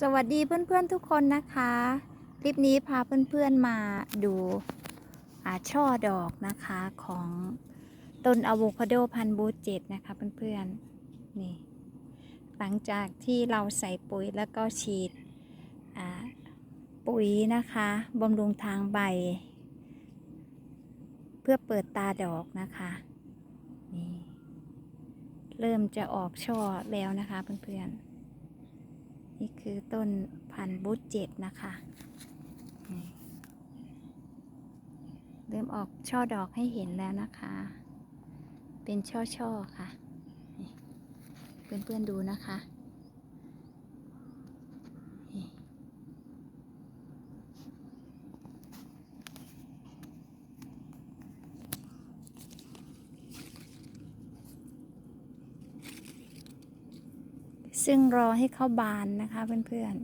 สวัสดีเพื่อนๆทุกคนนะคะ คลิปนี้พาเพื่อนๆมาดูอาช่อดอกนะคะของต้นอะโวคาโดพันธุ์บูเจ็ดนะคะเพื่อนๆนี่หลังจากที่เราใส่ปุ๋ยแล้วก็ฉีดอ่าปุ๋ยนะคะบำรุงทางใบ เพื่อเปิดตาดอกนะคะนี่เริ่มจะออกช่อแล้วนะคะเพื่อนๆ นี่คือต้นพันธุ์บูเจ็ดนะคะ เริ่มออกช่อดอกให้เห็นแล้วนะคะ เป็นช่อๆค่ะ เพื่อนๆดูนะคะ ซึ่งรอให้เขาบานนะคะเพื่อน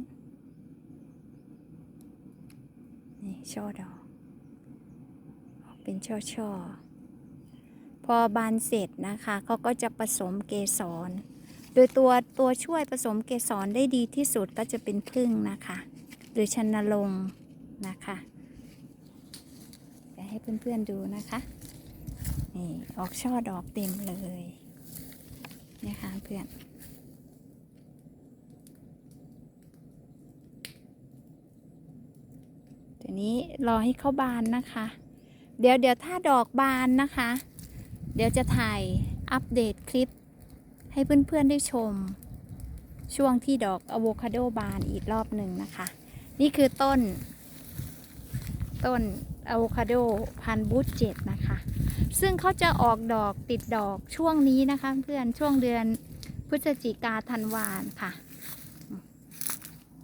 ๆ นี่ช่อดอก ออกเป็นช่อช่อๆ พอบานเสร็จนะคะเขาก็จะผสมเกสร โดยตัวตัวช่วยผสมเกสรได้ดีที่สุดก็จะเป็นพึ่งนะคะ หรือชนนรงนะคะเดี๋ยวให้เพื่อนๆดูนะคะ นี่ออกช่อดอกเต็มเลยนะคะเพื่อน เดี๋ยวนี้รอให้เขาบานนะคะ เดี๋ยวเดี๋ยวถ้าดอกบานนะคะ เดี๋ยวจะถ่ายอัปเดตคลิป ให้เพื่อนๆได้ชม ช่วงที่ดอกอะโวคาโดบานอีกรอบหนึ่งนะคะ นี่คือต้น ต้นอะโวคาโดพันบูธเจ็ดนะคะ ซึ่งเขาจะออกดอกติดดอกช่วงนี้นะคะ เพื่อนช่วงเดือนพฤศจิกาธันวาค่ะ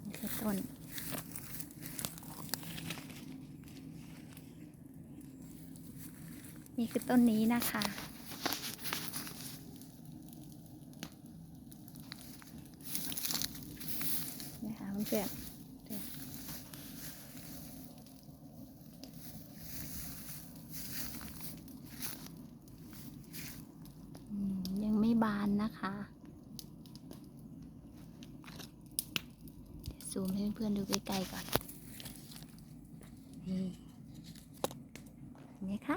นี่คือต้น นี่คือต้นนี้นะคะ นะคะเพื่อนๆเนี่ยอืมยังไม่บานนะคะซูมให้เพื่อนๆดูใกล้ๆก่อน นี่เห็นไหมคะ